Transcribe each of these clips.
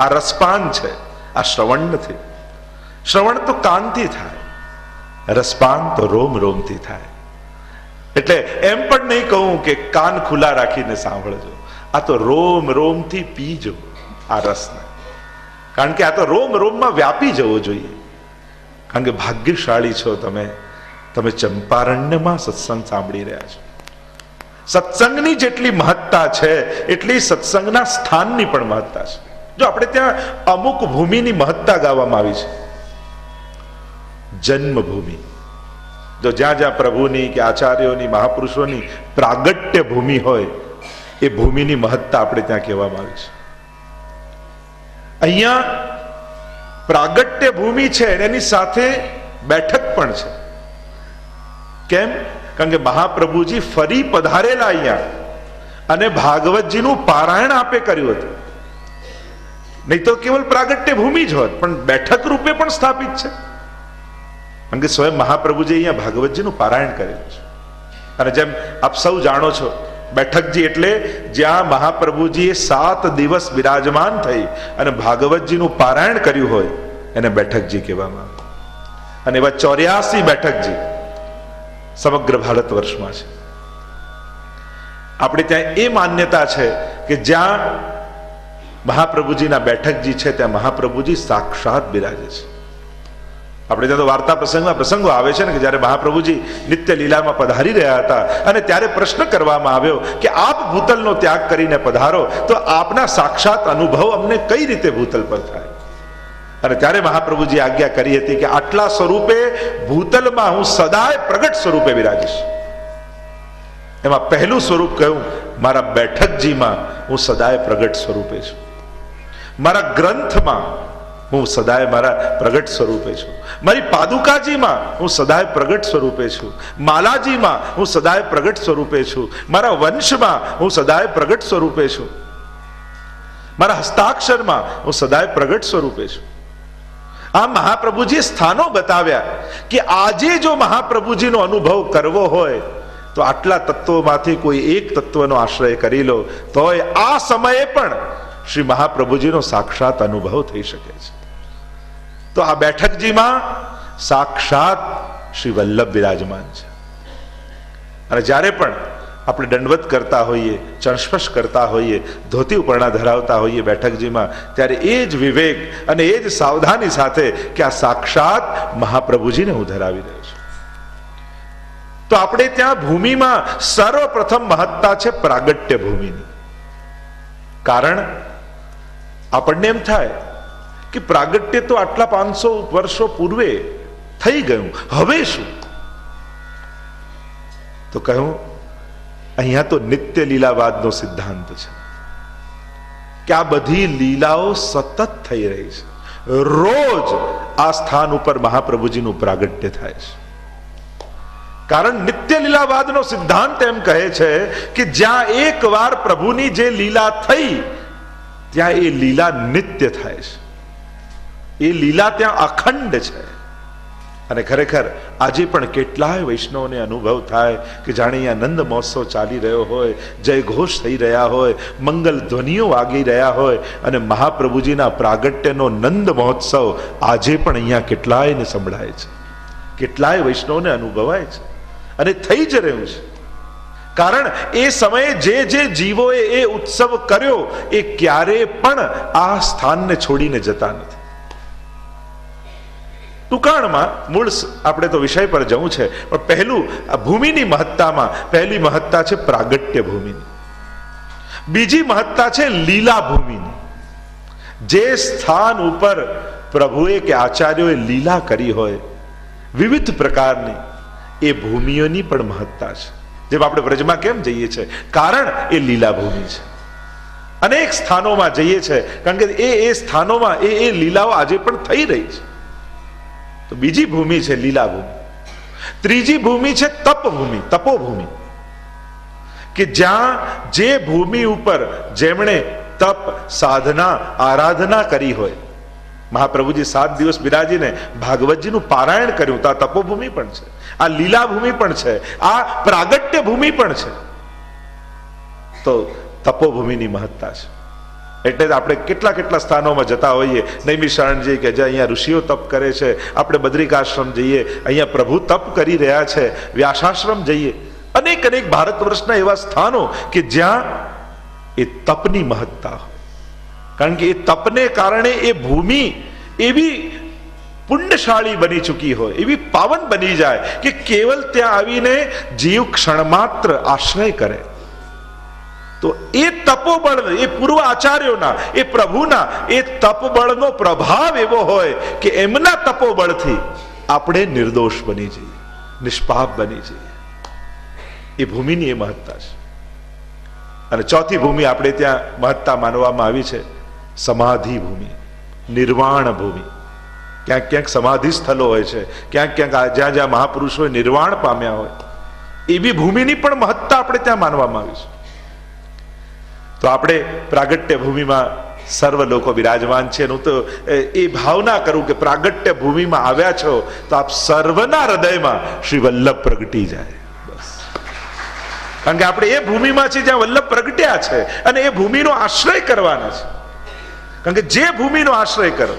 આ રસપાન છે, આ શ્રવણ નથી. શ્રવણ તો કાનથી થાય, રસપાન તો રોમ રોમથી થાય. એટલે એમ પણ નહીં કહું કે કાન ખુલ્લા રાખીને સાંભળજો. આ તો રોમ રોમથી પીજો, આ રસને. કારણ કે આ તો રોમ રોમમાં વ્યાપી જવો જોઈએ. કારણ કે ભાગ્યશાળી છો તમે તમે ચંપારણ્યમાં સત્સંગ સાંભળી રહ્યા છો. સત્સંગની જેટલી મહત્તા છે, એટલી સત્સંગના સ્થાનની પણ મહત્તા છે. જો આપણે ત્યાં અમુક ભૂમિની મહત્તા ગાવામાં આવી છે. જન્મભૂમિ. જો જ્યાં જ્યાં પ્રભુની કે આચાર્યોની, મહાપુરુષોની પ્રાગટ્ય ભૂમિ હોય, એ ભૂમિની મહત્તા આપણે ત્યાં કહેવામાં આવી છે. અહીંયા પ્રાગટ્ય ભૂમિ છે એની સાથે બેઠક પણ છે. કેમ? કારણ કે મહાપ્રભુજી ફરી પધારેલા અહીંયા, અને ભાગવતજીનું પારાયણ આપે કર્યું હતું. નહીં તો કેવલ પ્રાગટ્ય ભૂમિ જ હોત, પણ બેઠક રૂપે પણ સ્થાપિત છે. કારણ કે સ્વયં મહાપ્રભુજી અહીંયા ભાગવતજીનું પારાયણ કરેલું છે. અને જેમ આપ સૌ જાણો છો, બેઠકજી એટલે જ્યાં મહાપ્રભુજીએ સાત દિવસ બિરાજમાન થઈ અને ભાગવતજીનું પારાયણ કર્યું હોય, એને બેઠકજી કહેવામાં આવે. અને એવા ચોર્યાસી બેઠકજી સમગ્ર ભારત વર્ષમાં છે. આપણે ત્યાં એ માન્યતા છે કે જ્યાં મહાપ્રભુજીના બેઠકજી છે, ત્યાં મહાપ્રભુજી સાક્ષાત બિરાજે છે. આપણે ત્યાં તો વાર્તા પ્રસંગમાં પ્રસંગો આવે છે ને, કે જ્યારે મહાપ્રભુજી નિત્ય લીલામાં પધારી રહ્યા હતા અને ત્યારે પ્રશ્ન કરવામાં આવ્યો કે આપ ભૂતલનો ત્યાગ કરીને પધારો, તો આપના સાક્ષાત અનુભવ અમને કઈ રીતે ભૂતલ પર થાય? અને ત્યારે મહાપ્રભુજી આજ્ઞા કરી હતી કે આટલા સ્વરૂપે ભૂતલમાં હું સદાય પ્રગટ સ્વરૂપે બિરાજીશ. એમાં પહેલું સ્વરૂપ કહ્યું, મારા બેઠકજીમાં હું સદાય પ્રગટ સ્વરૂપે છું. મારા ગ્રંથમાં હું સદાય મારા પ્રગટ સ્વરૂપે છું. મારી પાદુકાજીમાં હું સદાય પ્રગટ સ્વરૂપે છું. માલાજીમાં હું સદાય પ્રગટ સ્વરૂપે છું. મારા વંશમાં હું સદાય પ્રગટ સ્વરૂપે છું. મારા હસ્તાક્ષરમાં હું સદાય પ્રગટ સ્વરૂપે છું. આ મહાપ્રભુજીએ સ્થાનો બતાવ્યા કે આજે જો મહાપ્રભુજીનો અનુભવ કરવો હોય, તો આટલા તત્વોમાંથી કોઈ એક તત્વનો આશ્રય કરી લો. તોય આ સમયે પણ શ્રી મહાપ્રભુજીનો સાક્ષાત અનુભવ થઈ શકે છે. તો આ બેઠકજીમાં સાક્ષાત શ્રી વલ્લભ વિરાજમાન છે. અને જ્યારે પણ આપણે દંડવત કરતા હોઈએ, ચણસ્પર્શ કરતા હોઈએ, ધોતી ઉપરણા ધરાવતા હોઈએ બેઠકજીમાં, ત્યારે એ જ વિવેક અને એ જ સાવધાની સાથે કે આ સાક્ષાત મહાપ્રભુજીને હું ધરાવી રહ્યો છું. તો આપણે ત્યાં ભૂમિમાં સર્વપ્રથમ મહત્તા છે પ્રાગટ્ય ભૂમિની. કારણ આપણને એમ થાય કે પ્રાગટ્ય તો આટલા પાંચસો વર્ષો પૂર્વે થઈ ગયું. હવે શું? તો કહ્યું, અહીંયા તો નિત્ય લીલાવાદનો સિદ્ધાંત છે કે આ બધી લીલાઓ સતત થઈ રહી છે. રોજ આ સ્થાન ઉપર મહાપ્રભુજીનું પ્રાગટ્ય થાય છે. કારણ નિત્ય લીલાવાદનો સિદ્ધાંત એમ કહે છે કે જ્યાં એકવાર પ્રભુની જે લીલા થઈ ત્યાં એ લીલા નિત્ય થાય છે. એ લીલા ત્યાં અખંડ છે. અને ખરેખર આજે પણ કેટલાય વૈષ્ણવને અનુભવ થાય કે જાણે અહીંયા નંદ મહોત્સવ ચાલી રહ્યો હોય જય ઘોષ થઈ રહ્યા હોય, મંગલ ધ્વનિઓ વાગી રહ્યા હોય, અને મહાપ્રભુજીના પ્રાગટ્યનો નંદ મહોત્સવ આજે પણ અહીંયા કેટલાયને સંભળાય છે. કેટલાય વૈષ્ણવને અનુભવાય છે. અને થઈ જ રહ્યું છે. કારણ એ સમયે જે જે જીવોએ એ ઉત્સવ કર્યો, એ ક્યારે પણ આ સ્થાનને છોડીને જતા નથી. ટૂંકાણમાં મૂળ આપણે તો વિષય પર જવું છે, પણ પહેલું ભૂમિની મહત્તામાં, પહેલી મહત્તા છે પ્રાગટ્ય ભૂમિની. બીજી મહત્તા છે લીલા ભૂમિની. જે સ્થાન ઉપર પ્રભુએ કે આચાર્યોએ લીલા કરી હોય, વિવિધ પ્રકારની, એ ભૂમિઓની પણ મહત્તા છે. જેમ આપણે વ્રજમાં કેમ જઈએ છીએ કારણ એ લીલા ભૂમિ છે. અનેક સ્થાનોમાં જઈએ છીએ કારણ કે એ એ સ્થાનોમાં એ એ લીલાઓ આજે પણ થઈ રહી છે. તો બીજી ભૂમિ છે લીલા ભૂમિ ત્રીજી ભૂમિ છે તપભૂમિ, તપોભૂમિ. કે જ્યાં જે ભૂમિ ઉપર જેમણે તપ, સાધના, આરાધના કરી હોય, મહાપ્રભુજી સાત દિવસ બિરાજીને ભાગવતજીનું પારાયણ કર્યું, તો આ તપોભૂમિ પણ છે. આ લીલા ભૂમિ પણ છે, આ પ્રાગટ્ય ભૂમિ પણ છે. તો તપોભૂમિની મહત્તા છે. એટલે જ આપણે કેટલા કેટલા સ્થાનોમાં જતા હોઈએ. નૈમિષારણજી કે જે અહીંયા ઋષિઓ તપ કરે છે, આપણે બદ્રિકાશ્રમ જઈએ, અહીંયા પ્રભુ તપ કરી રહ્યા છે, વ્યાસાશ્રમ જઈએ. અનેક અનેક ભારત વર્ષના એવા સ્થાનો કે જ્યાં એ તપની મહત્તા કારણ કે એ તપને કારણે એ ભૂમિ એવી પુણ્યશાળી બની ચૂકી હોય, એવી પાવન બની જાય કે કેવલ ત્યાં આવીને જીવ ક્ષણ માત્ર આશ્રય કરે. તો એ તપોબળ એ પૂર્વ આચાર્યોના એ પ્રભુના, એ તપબળનો પ્રભાવ એવો હોય કે એમના તપોબળથી આપણે નિર્દોષ બની જઈએ, નિષ્પાપ બની જઈએ. એ ભૂમિની એ મહત્તા છે. અને ચોથી ભૂમિ આપણે ત્યાં મહત્તા માનવામાં આવી છે, સમાધિ ભૂમિ, નિર્વાણ ભૂમિ. ક્યાંક ક્યાંક સમાધિ સ્થળો હોય છે, ક્યાંક ક્યાંક જ્યાં જ્યાં મહાપુરુષો નિર્વાણ પામ્યા હોય, એવી ભૂમિની પણ મહત્તા આપણે ત્યાં માનવામાં આવી છે. તો આપણે પ્રાગટ્ય ભૂમિમાં સર્વ લોકો બિરાજમાન છે હું તો, એ- ભાવના કરું કે પ્રાગટ્ય ભૂમિમાં આવ્યા છો, તો આપ સર્વના હૃદયમાં શ્રી વલ્લભ પ્રગટી જાય. કારણ કે આપણે એ ભૂમિમાં છે જ્યાં વલ્લભ પ્રગટ્યા છે અને એ ભૂમિનો આશ્રય કરવાના છે. કારણ કે જે ભૂમિનો આશ્રય કરો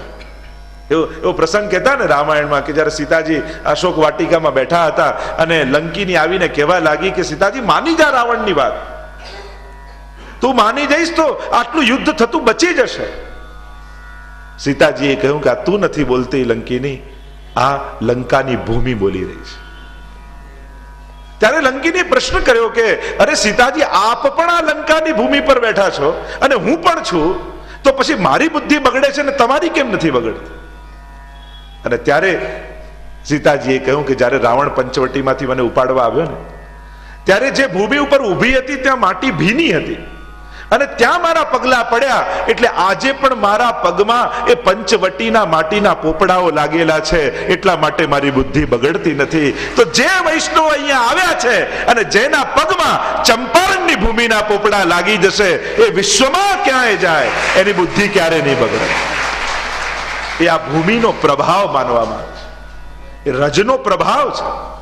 એવો એવો પ્રસંગ કહેતા ને રામાયણમાં કે જ્યારે સીતાજી અશોક વાટિકામાં બેઠા હતા અને લંકીની આવીને કહેવા લાગી કે સીતાજી, માની જા રાવણની વાત. તું માની જઈશ તો આટલું યુદ્ધ થતું બચી જશે. સીતાજીએ કહ્યું કે આ તું નથી બોલતી લંકીની, આ લંકાની ભૂમિ બોલી રહી છે. ત્યારે લંકીને પ્રશ્ન કર્યો કે, અરે સીતાજી, આપ પણ આ લંકાની ભૂમિ પર બેઠા છો અને હું પણ છું. તો પછી મારી બુદ્ધિ બગડે છે ને તમારી કેમ નથી બગડતી? અને ત્યારે સીતાજીએ કહ્યું કે જ્યારે રાવણ પંચવટીમાંથી મને ઉપાડવા આવ્યો ને, ત્યારે જે ભૂમિ ઉપર ઊભી હતી, ત્યાં માટી ભીની હતી. અને ત્યાં મારા પગલા પડ્યા, એટલે આજે પણ મારા પગમાં એ પંચવટીના માટીના પોપડાઓ લાગેલા છે, એટલા માટે મારી બુદ્ધિ બગડતી નથી. તો જે વૈષ્ણવ અહીંયા આવ્યા છે અને જેના પગમાં ચંપારણની ભૂમિના પોપડા લાગી જશે, એ વિશ્વમાં ક્યાંય જાય? એની બુદ્ધિ ક્યારે નહીં બગડે? એ આ ભૂમિનો પ્રભાવ માનવામાં આવે છે. એ રજનો પ્રભાવ છે.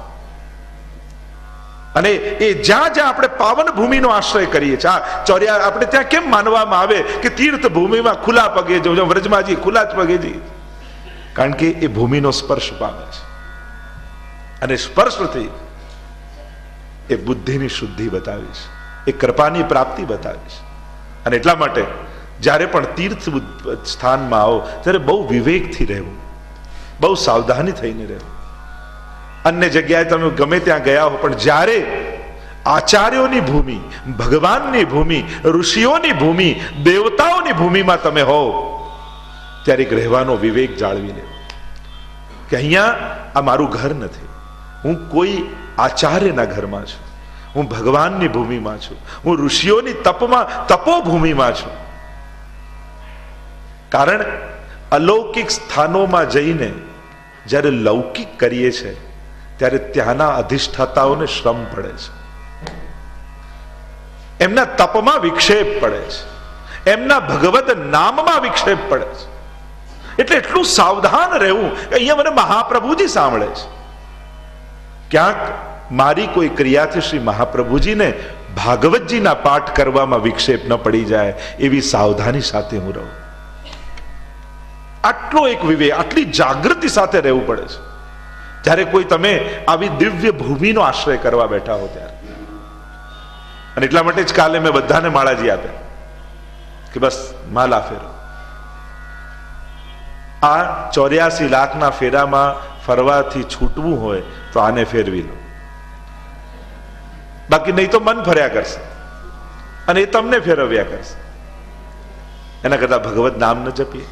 અને એ જ્યાં જ્યાં આપણે પાવન ભૂમિનો આશ્રય કરીએ છીએ ચોર્યા આપણે ત્યાં કેમ માનવામાં આવે કે તીર્થ ભૂમિમાં ખુલ્લા પગે જો જો વ્રજમાજી ખુલ્લા જ પગે જઈએ. કારણ કે એ ભૂમિનો સ્પર્શ પામે છે. અને સ્પર્શથી એ બુદ્ધિની શુદ્ધિ બતાવી છે. એ કૃપાની પ્રાપ્તિ બતાવી છે. અને એટલા માટે જ્યારે પણ તીર્થ સ્થાનમાં આવો, ત્યારે બહુ વિવેકથી રહેવું. બહુ સાવધાની થઈને રહેવું. અન્ય જગ્યાએ તમે ગમે ત્યાં ગયા હો, પણ જ્યારે આચાર્યોની ભૂમિ, ભગવાનની ભૂમિ, ઋષિઓની ભૂમિ, દેવતાઓની ભૂમિમાં તમે હો ત્યારે રહેવાનો વિવેક જાળવી લે. કે અહીંયા આ મારું ઘર નથી. હું કોઈ આચાર્યના ઘરમાં છું. હું ભગવાનની ભૂમિમાં છું. હું ઋષિઓની તપમાં, તપોભૂમિમાં છું. કારણ અલૌકિક સ્થાનોમાં જઈને જ્યારે લૌકિક કરીએ છે ત્યારે ત્યાંના અધિષ્ઠાતાઓને શ્રમ પડે છે. એમના તપમાં વિક્ષેપ પડે છે. એમના ભગવત નામમાં વિક્ષેપ પડે છે. એટલે એટલું સાવધાન રહેવું કે અહીંયા મને મહાપ્રભુજી સાંભળે છે. ક્યાંક મારી કોઈ ક્રિયાથી શ્રી મહાપ્રભુજીને ભાગવતજીના પાઠ કરવામાં વિક્ષેપ ન પડી જાય, એવી સાવધાની સાથે હું રહું. આટલો એક વિવેક, આટલી જાગૃતિ સાથે રહેવું પડે છે. જ્યારે કોઈ તમે આવી દિવ્ય ભૂમિનો આશ્રય કરવા બેઠા હો ત્યારે. અને એટલા માટે જ કાલે મેં બધાને માળાજી આપ્યા કે બસ, માલા ફેરો. આ ચોર્યાસી લાખના ફેરામાં ફરવાથી છૂટવું હોય તો આને ફેરવી લો. બાકી નહીં તો મન ફર્યા કરશે. અને એ તમને ફેરવ્યા કરશે. એના કરતા ભગવત નામ ન જપીએ.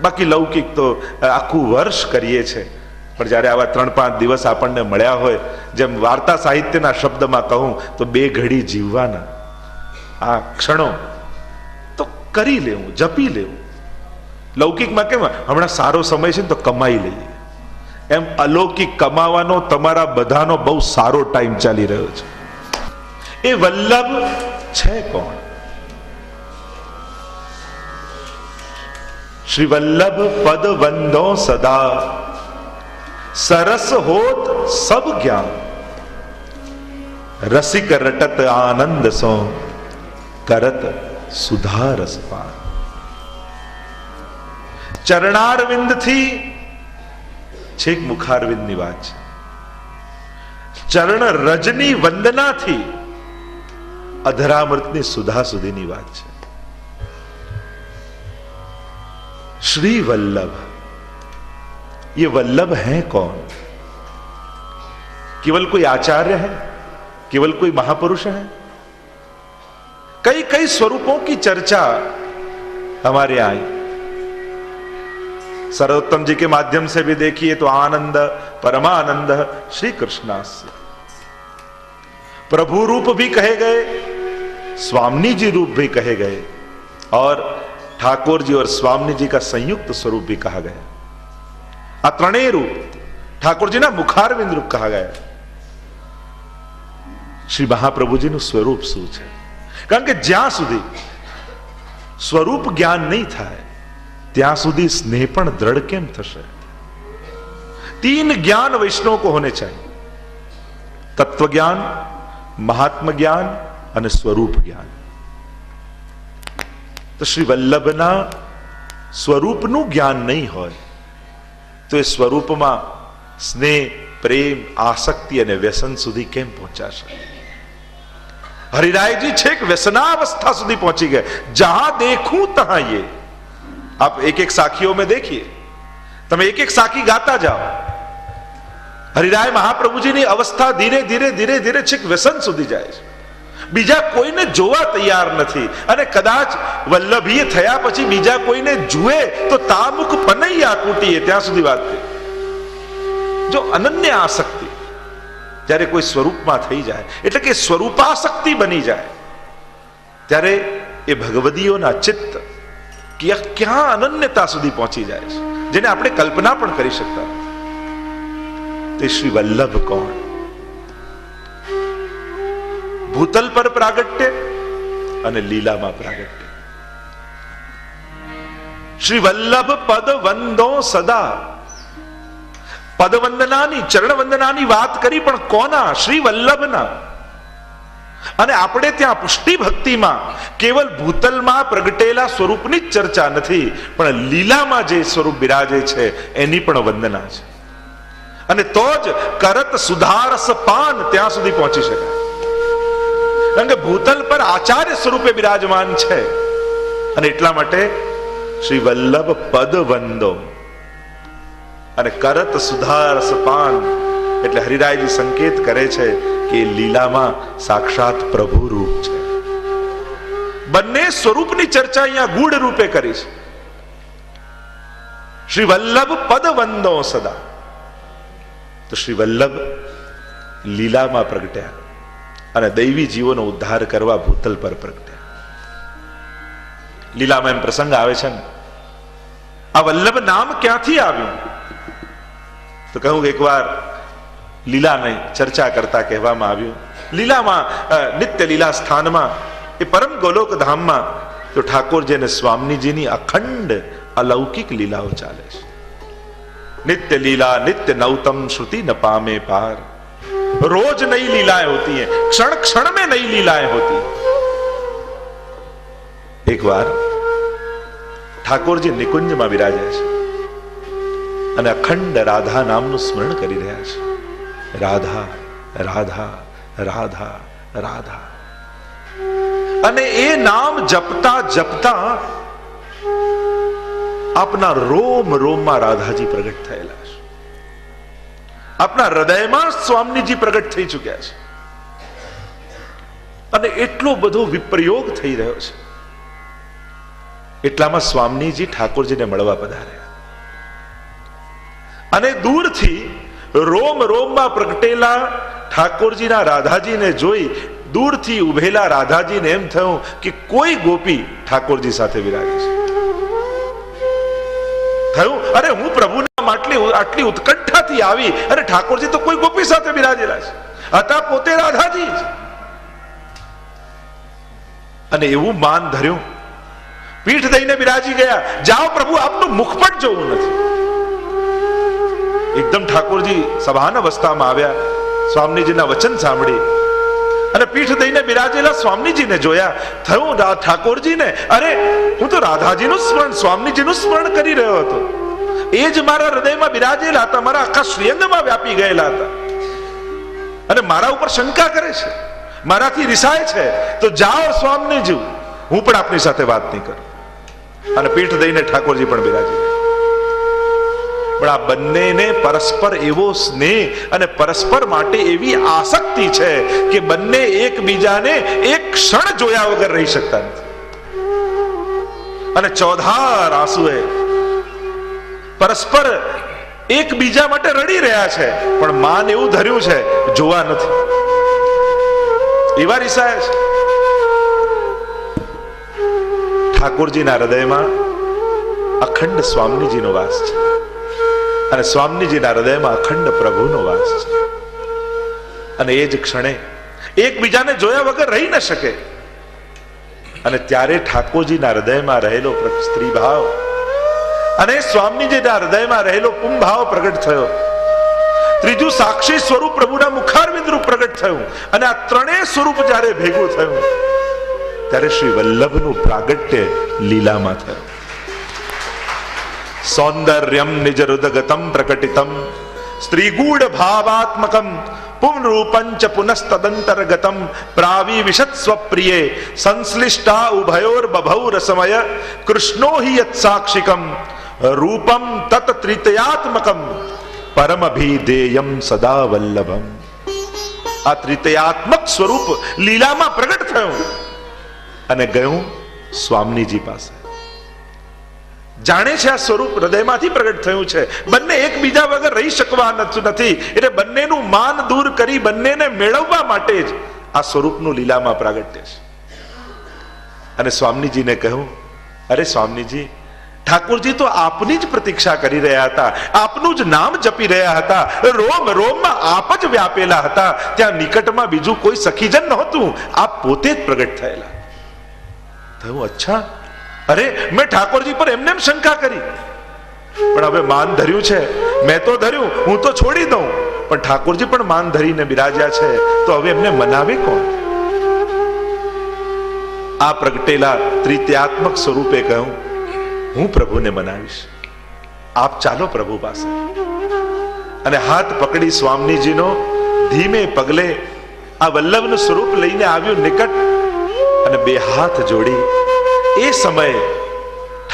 બાકી લૌકિક તો આખું વર્ષ કરીએ છે. પણ જ્યારે આવા ત્રણ પાંચ દિવસ આપણને મળ્યા હોય, જેમ વાર્તા સાહિત્યના શબ્દમાં કહું, તો બે ઘડી જીવવાના. આ ક્ષણો તો કરી લેવું, જપી લેવું. લૌકિકમાં કેમ, હમણાં સારો સમય છે ને તો કમાઈ લઈએ. એમ અલૌકિક કમાવાનો તમારા બધાનો બહુ સારો ટાઈમ ચાલી રહ્યો છે. એ વલ્લભ છે કોણ? શ્રી વલ્લભ પદ વંદો સદા. સરસ હોત સબ જ્ઞાન. રસિક રટત આનંદ સો. કરત સુધા રસપાન ચરણારવિંદથી, છેક મુખારવિંદની વાત છે. ચરણ રજની વંદનાથી, અધરામૃતની સુધા સુધીની વાત છે. श्री वल्लभ। ये वल्लभ है कौन? केवल कोई आचार्य है? केवल कोई महापुरुष है? कई कई स्वरूपों की चर्चा हमारे आई। सर्वोत्तम जी के माध्यम से भी देखिए तो आनंद, परमानंद श्री कृष्णास्य प्रभु रूप भी कहे गए, स्वामी जी रूप भी कहे गए, और ठाकुर जी और स्वामी जी का संयुक्त स्वरूप भी कहा गया આ ત્રણેય રૂપ ઠાકોરજીના મુખારવિંદ રૂપ કહા ગયા શ્રી મહાપ્રભુજીનું સ્વરૂપ શું છે કારણ કે જ્યાં સુધી સ્વરૂપ જ્ઞાન નહીં થાય ત્યાં સુધી સ્નેહ પણ દ્રઢ કેમ થશે तीन ज्ञान वैष्णव को होने चाहिए तत्व ज्ञान महात्म ज्ञान અને સ્વરૂપ જ્ઞાન तो श्री वल्लभ न स्वरूप न्ञान नहीं हो तो स्वरूप में स्नेह, प्रेम, आसक्ति व्यसन सुधी के हरिराय जी छेक व्यसनावस्था सुधी पहुँची गए। जहाँ देखू तहा ये। आप एक एक साखियों में देखिए। तब एक एक साखी गाता जाओ। हरिराय महाप्रभु जी ने अवस्था धीरे धीरे धीरे धीरे छेक व्यसन सुधी जाए। બીજા કોઈને જોવા તૈયાર નથી. અને કદાચ વલ્લભી થયા પછી બીજા કોઈને જુએ તો તામુક પનૈયા કૂટીએ ત્યાં સુધી વાત થઈ. જો અનન્ય આસક્તિ જ્યારે કોઈ સ્વરૂપમાં થઈ જાય, એટલે કે સ્વરૂપાસક્તિ બની જાય, ત્યારે એ ભગવદીઓના ચિત્ત ક્યાં અનન્યતા સુધી પહોંચી જાય છે, જેને આપણે કલ્પના પણ કરી શકતા. તે શ્રી વલ્લભ કોણ? ભૂતલ પર પ્રાગટ્ય અને લીલામાં પ્રાગટ્ય. શ્રી વલ્લભ પદ વંદો સદા. પદ વંદનાની ચરણ વંદનાની વાત કરી પણ કોના? શ્રી વલ્લભના અને આપણે ત્યાં પુષ્ટિ ભક્તિમાં કેવલ ભૂતલમાં પ્રગટેલા સ્વરૂપની જ ચર્ચા નથી, પણ લીલામાં જે સ્વરૂપ બિરાજે છે, એની પણ વંદના છે. અને તો જ કરત સુધારસ પાન ત્યાં સુધી પહોંચી શકાય. કારણ કે ભૂતલ પર આચાર્ય સ્વરૂપે બિરાજમાન છે. અને એટલા માટે શ્રી વલ્લભ પદ વંદો અને કરત સુધાર સપાન એટલે હરિરાયજી સંકેત કરે છે કે લીલામાં સાક્ષાત પ્રભુ રૂપ છે. બંને સ્વરૂપની ચર્ચા અહીંયા ગુઢ રૂપે કરી છે. શ્રી વલ્લભ પદ વંદો સદા. તો શ્રી વલ્લભ લીલામાં પ્રગટ્યા. અને દૈવી જીવોનો ઉદ્ધાર કરવા ભૂતલ પર પ્રગટ્યા. લીલામાં એમ પ્રસંગ આવે છે ને, આ વલ્લભ નામ ક્યાંથી આવ્યું? તો કહું એકવાર લીલાને ચર્ચા કરતા કહેવામાં આવ્યું, લીલામાં નિત્ય લીલા સ્થાનમાં, એ પરમ ગોલોક ધામમાં, તો ઠાકોરજી અને સ્વામીજીની અખંડ અલૌકિક લીલાઓ ચાલે છે. નિત્ય લીલા, નિત્ય નવતમ શ્રુતિ ન પામે પાર. पार रोज नई लीलाएं होती हैं क्षण क्षण में नई लीलाएं होती हैं एक बार ઠાકોરજી નિકુંજમાં બિરાજ્યા છે અને અખંડ રાધા નામનું સ્મરણ કરી રહ્યા છે રાધા રાધા રાધા રાધા અને એ નામ જપતા જપતા આપના રોમ રોમમાં રાધાજી પ્રગટ થયેલા છે આપના હૃદયમાં સ્વામીજી પ્રગટ થઈ ચુક્યા છે. અને એટલો બધો વિપ્રયોગ થઈ રહ્યો છે. એટલામાં સ્વામીજી ઠાકોરજીને મળવા પધાર્યા. અને દૂરથી રોમ રોમમાં પ્રગટેલા ઠાકોરજીના રાધાજીને જોઈ દૂરથી ઉભેલા રાધાજીને એમ થયું કે કોઈ ગોપી ઠાકોરજી સાથે વિરાજે છે. થયું? અરે હું પ્રભુના માટલી આટલી ઉત્કંઠાથી આવી અને ઠાકોરજી તો કોઈ ગોપી સાથે બિરાજેલા છે. હતા પોતે રાધાજી અને એવું માન ધર્યું. પીઠ દઈને બિરાજી ગયા. જાઓ પ્રભુ, આપનું મુખ પણ જોવું નથી. એકદમ ઠાકોરજી સભાન અવસ્થામાં આવ્યા, સ્વામીજીના વચન સાંભળી. અને પીઠ દઈને બિરાજેલા સ્વામીજીને જોયા. થયું ઠાકોરજીને, અરે, હું તો રાધાજીનું સ્મરણ, સ્વામીજીનું સ્મરણ કરી રહ્યો હતો. એ જ મારા હૃદયમાં બિરાજેલા હતા, મારા આખા શ્રેંગમાં વ્યાપી ગયેલા હતા. અને મારા ઉપર શંકા કરે છે, મારાથી રિસાય છે, તો જાઓ સ્વામીજી, હું પણ આપની સાથે વાત નહીં કરું. અને પીઠ દઈને ઠાકોરજી પણ બિરાજી. પણ આ બંનેને પરસ્પર એવો સ્નેહ અને પરસ્પર માટે એવી આસક્તિ છે કે બંને એકબીજાને એક ક્ષણ જોયા વગર રહી શકતા નથી. અને ચોધાર આંસુએ પરસ્પર એકબીજા માટે રડી રહ્યા છે. પણ માન એવું ધર્યું છે, જોવા નથી. એવા રિસાય છે ઠાકોરજીના હૃદયમાં અખંડ સ્વામીજીનો વાસ છે. અને સ્વામીજીના હૃદયમાં અખંડ પ્રભુનો વાસ છે. અને એ જ ક્ષણે એકબીજાને જોયા વગર રહી ન શકે. અને ત્યારે ઠાકોરજીના હૃદયમાં રહેલો સ્ત્રી ભાવ અને સ્વામીજીના હૃદયમાં રહેલો કુંભાવ પ્રગટ થયો. ત્રીજું સાક્ષી સ્વરૂપ પ્રભુના મુખારવિંદ રૂપ પ્રગટ થયું અને આ ત્રણેય સ્વરૂપ જ્યારે ભેગું થયું, ત્યારે શ્રી વલ્લભનું પ્રાગટ્ય લીલામાં થયું. સૌંદર્યમ નિજ હૃદગતમ પ્રકટિતમ સ્ત્રીગૂઢ ભાવાત્મકમ પુનરૂપંચ પુનસ્તદંતર્ગતમ, પ્રાવી વિશત સ્વપ્રિયે સંશ્લિષ્ટા ઉભયોર બભૌ રસમય કૃષ્ણો હિ યત સાક્ષિકમ રૂપમ તત ત્રિતયાત્મકમ પરમભિધેયમ સદા વલ્લભમ આ ત્રિતયાત્મક સ્વરૂપ લીલામાં પ્રગટ થયું અને ગયું સ્વામીજી પાસે. જાણે છે આ સ્વરૂપ હૃદયમાંથી પ્રગટ થયું છે. બંને એકબીજા વગર રહી શકવા નથી. એટલે બંનેનું માન દૂર કરી બંનેને મેળવવા માટે જ આ સ્વરૂપનું લીલામાં પ્રાગટ્ય છે. અને સ્વામીજીને કહ્યું, અરે સ્વામીજી ઠાકોરજી તો આપની જ પ્રતીક્ષા કરી રહ્યા હતા. આપનું જ નામ જપી રહ્યા હતા. રોમ, રોમમાં આપ જ વ્યાપેલા હતા. ત્યાં નિકટમાં બીજું કોઈ સખીજન નહોતું. આપ પોતે જ પ્રગટ થયેલા. થયું, અચ્છા. અરે, મેં ઠાકોરજી પર એમને એમ શંકા કરી. પણ હવે માન ધર્યું છે. મેં તો ધર્યું, હું તો છોડી દઉં. પણ ઠાકોરજી પણ માન ધરીને બિરાજ્યા છે. તો હવે એમને મનાવે કોણ? આ પ્રગટેલા ત્રિત્યાત્મક સ્વરૂપે કહ્યું હું પ્રભુને મનાવીશ. આપ ચાલો પ્રભુ પાસે. અને હાથ પકડી સ્વામીજીનો ધીમે પગલે આ વલ્લભનું સ્વરૂપ લઈને આવ્યું નિકટ અને બે હાથ જોડી એ સમયે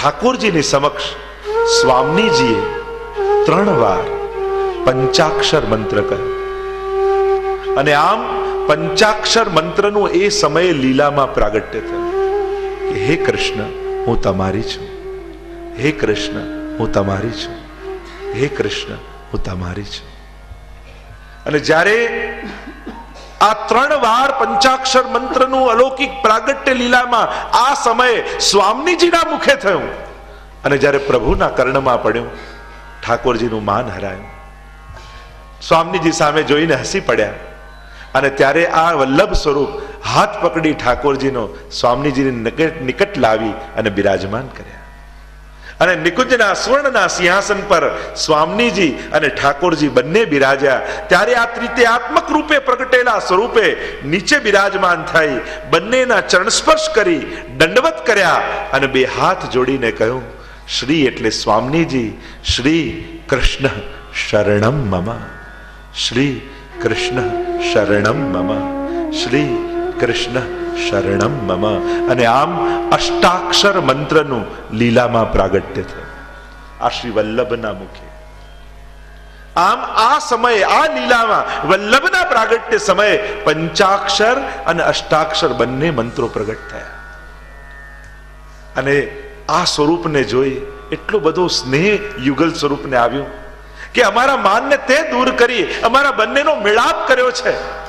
ઠાકોરજીની સમક્ષ સ્વામીજીએ ત્રણ વાર પંચાક્ષર મંત્ર કહ્યું. અને આમ પંચાક્ષર મંત્રનું એ સમયે લીલામાં પ્રાગટ્ય થયું કે, હે કૃષ્ણ, હું તમારી છું. હે કૃષ્ણ, હું તમારી છું. હે કૃષ્ણ, હું તમારી છું. અને જ્યારે આ ત્રણ વાર પંચાક્ષર મંત્રનું અલૌકિક પ્રાગટ્ય લીલામાં આ સમયે સ્વામીજીના મુખે થયું અને જ્યારે પ્રભુના કર્ણમાં પડ્યું, ઠાકોરજીનું માન હરાયું. સ્વામીજી સામે જોઈને હસી પડ્યા અને ત્યારે આ વલ્લભ સ્વરૂપ હાથ પકડી ઠાકોરજીનો સ્વામીજીની નિકટ લાવી અને બિરાજમાન કર્યા. અને નિકુંજના સ્વર્ણના સિંહાસન પર સ્વામીજી અને ઠાકોરજી બંને બિરાજ્યા. ત્યારે આ ત્રિત્યાત્મક રૂપે પ્રગટેલા સ્વરૂપે નીચે બિરાજમાન થઈ બંનેના ચરણ સ્પર્શ કરી દંડવત કર્યા અને બે હાથ જોડીને કહ્યું, શ્રી એટલે સ્વામીજી, શ્રી કૃષ્ણ શરણમ મમ. શ્રી કૃષ્ણ શરણમ મમ. શ્રી કૃષ્ણ શરણમ મમ. અને આમ અષ્ટાક્ષર મંત્રનું લીલામાં પ્રાગટ્ય થયું. આ શ્રી વલ્લભના મુખે. આમ આ સમયે, આ લીલામાં, વલ્લભના પ્રાગટ્ય સમયે પંચાક્ષર અને અષ્ટાક્ષર બંને મંત્રો પ્રગટ થયા. અને આ સ્વરૂપને જોઈ એટલો બધો સ્નેહ યુગલ સ્વરૂપને આવ્યું કે અમારા માનને તે દૂર કરી અમારા બંનેનો મેળાપ કર્યો છે.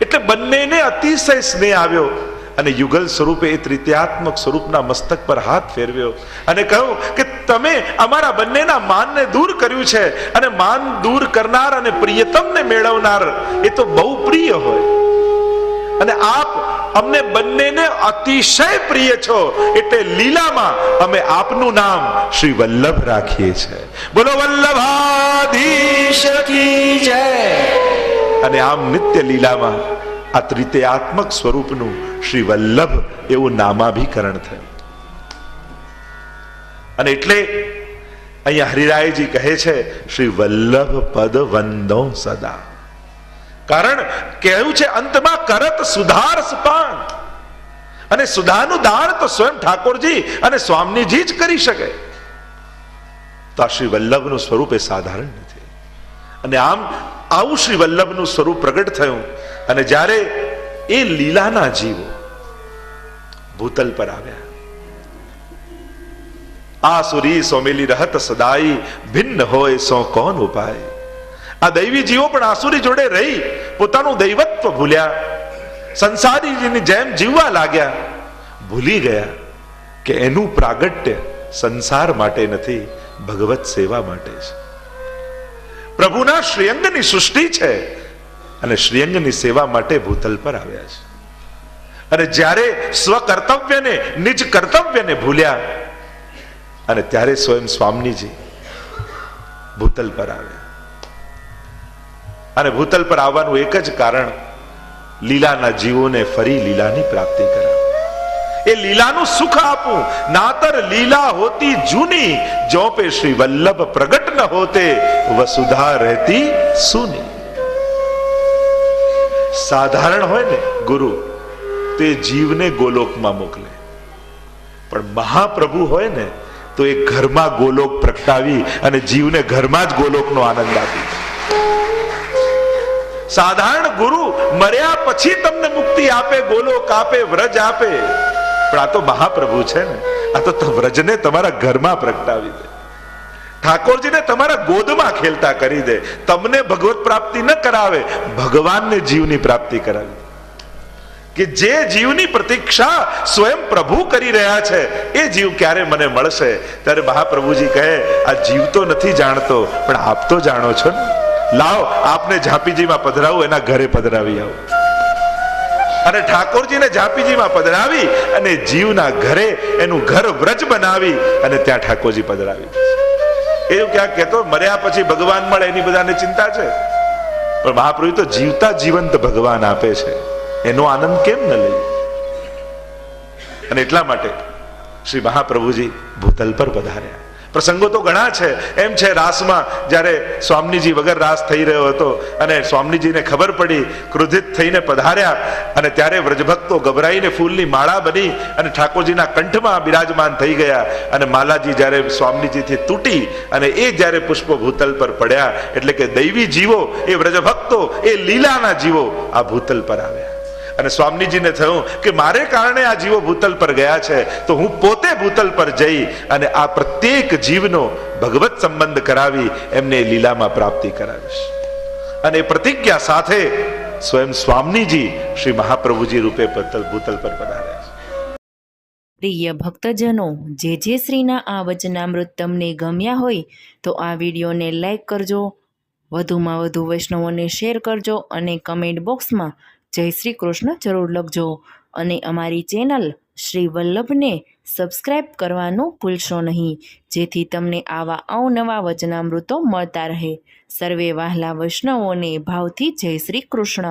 એટલે બંનેને અતિશય સ્નેહ આવ્યો અને યુગલ સ્વરૂપે એ ત્રિત્યાત્મક સ્વરૂપના મસ્તક પર હાથ ફેરવ્યો અને કહ્યું કે તમે અમારા બંનેના માનને દૂર કર્યું છે અને માન દૂર કરનાર અને પ્રિયતમને મેળવનાર. એ તો બહુ પ્રિય હોય. અને આપ અમને બંનેને અતિશય પ્રિય છો એટલે લીલામાં અમે આપનું નામ શ્રી વલ્લભ રાખીએ છીએ. બોલો વલ્લભાધીશ કી જય. અને આમ નિત્ય લીલામાં આ ત્રિતયાત્મક સ્વરૂપનું શ્રી વલ્લભ એવું નામાભિકરણ થયું. અને એટલે અહીંયા હરિરાયજી કહે છે, શ્રી વલ્લભ પદ વંદો સદા. કારણ કહેવું છે, અંતમાં કરત સુધાર સપાન અને સુધાનું દાન તો સ્વયં ઠાકોરજી અને સ્વામીજી જ કરી શકે. તો આ શ્રી વલ્લભનું સ્વરૂપ એ સાધારણ નથી. અને આમ આવું શ્રી વલ્લભનું સ્વરૂપ પ્રગટ થયું અને જ્યારે એ લીલાના જીવો ભૂતલ પર આવ્યા. આસુરી સોમેલી રહત સદાઈ, ભિન્ન હોય સો કોણ ઉપાય? આ દૈવી જીવો પણ આસુરી જોડે રહી, પોતાનું દૈવત્વ ભૂલ્યા. સંસારીજીની જેમ જીવવા લાગ્યા. ભૂલી ગયા કે એનું પ્રાગટ્ય સંસાર માટે નથી, ભગવત સેવા માટે છે. પ્રભુના શ્રીઅંગની સૃષ્ટિ છે. અને શ્રીઅંગની સેવા માટે ભૂતલ પર આવ્યા છે. અને જ્યારે સ્વ કર્તવ્યને નિજ કર્તવ્યને ભૂલ્યા, અને ત્યારે સ્વયં સ્વામીજી ભૂતલ પર આવ્યા. અને ભૂતલ પર આવવાનું એક જ કારણ, લીલાના જીવોને ફરી લીલાની પ્રાપ્તિ કરાવી. એ લીલાનું સુખ આપું. નાતર લીલા હોતી જૂની, જો શ્રી વલ્લભ પ્રગટ ન હોતે, વસુધા રહેતી સુની. સાધારણ હોય ને ગુરુ, તે જીવને ગોલોકમાં મોકલે. પણ મહાપ્રભુ હોય ને, તો એ ઘરમાં ગોલોક પ્રગટાવી અને જીવને ઘરમાં જ ગોલોકનો આનંદ આપી. સાધારણ ગુરુ, મર્યા પછી તમને મુક્તિ આપે, ગોલોક આપે, વ્રજ આપે. પણ આ તો મહાપ્રભુ છે ને. આ તો વ્રજને તમારા ઘરમાં પ્રગટાવી દે. ઠાકોરજીને તમારા ગોદમાં ખેલતા કરી દે. તમને ભગવત પ્રાપ્તિ ન કરાવે, ભગવાનને જીવની પ્રાપ્તિ કરાવી કે જે જીવની પ્રતીક્ષા સ્વયં પ્રભુ કરી રહ્યા છે, એ જીવ ક્યારે મને મળશે? ત્યારે મહાપ્રભુજી કહે, આ જીવ તો નથી જાણતો, પણ આપ તો જાણો છો ને. લાવ, આપને ઝાંપીજીમાં પધરાવું, એના ઘરે પધરાવી આવો. અને ઠાકોરજીને ઝાંપીજીમાં પધરાવી અને જીવના ઘરે એનું ઘર વ્રજ બનાવી અને ત્યાં ઠાકોરજી પધરાવી. એવું ક્યાંક કહેતો, મર્યા પછી ભગવાન મળે એની બધાને ચિંતા છે. પણ મહાપ્રભુ તો જીવતા જીવંત ભગવાન આપે છે. એનો આનંદ કેમ ન લઈએ અને એટલા માટે શ્રી મહાપ્રભુજી ભૂતલ પર પધાર્યા. પ્રસંગો તો ઘણા છે. એમ છે રાસમાં જ્યારે સ્વામીજી વગર રાસ થઈ રહ્યો હતો અને સ્વામીજીને ખબર પડી, ક્રોધિત થઈને પધાર્યા અને ત્યારે વ્રજભક્તો ગભરાઈને ફૂલની માળા બની અને ઠાકોરજીના કંઠમાં બિરાજમાન થઈ ગયા અને માલાજી જ્યારે સ્વામીજીથી તૂટી અને એ જ્યારે પુષ્પ ભૂતલ પર પડ્યા, એટલે કે દૈવી જીવો, એ વ્રજભક્તો, એ લીલાના જીવો આ ભૂતલ પર આવ્યા. અને સ્વામીજીને થયું કે મારે કારણે આ જીવો ભૂતલ પર ગયા છે, તો હું પોતે ભૂતલ પર જઈ અને આ પ્રત્યેક જીવનો ભગવત સંબંધ કરાવી એમને લીલામાં પ્રાપ્તિ કરાવીશ. અને પ્રતિજ્ઞા સાથે સ્વયં સ્વામીજી શ્રી મહાપ્રભુજી રૂપે ભૂતલ પર પધાર્યા પ્રિય ભક્તજનો, જે જે શ્રીના આ વચનામૃત તમને ગમ્યા હોય, તો આ વિડીયોને લાઈક કરજો, વધુમાં વધુ વૈષ્ણવોને શેર કરજો અને કમેન્ટ બોક્સમાં જય શ્રી કૃષ્ણ. જરૂર લખજો. અને અમારી ચેનલ શ્રી વલ્લભને સબસ્ક્રાઈબ કરવાનું ભૂલશો નહીં. જેથી તમને આવા અવનવા વચનામૃતો મળતા રહે. સર્વે વહાલા વૈષ્ણવોને ભાવથી જય શ્રી કૃષ્ણ.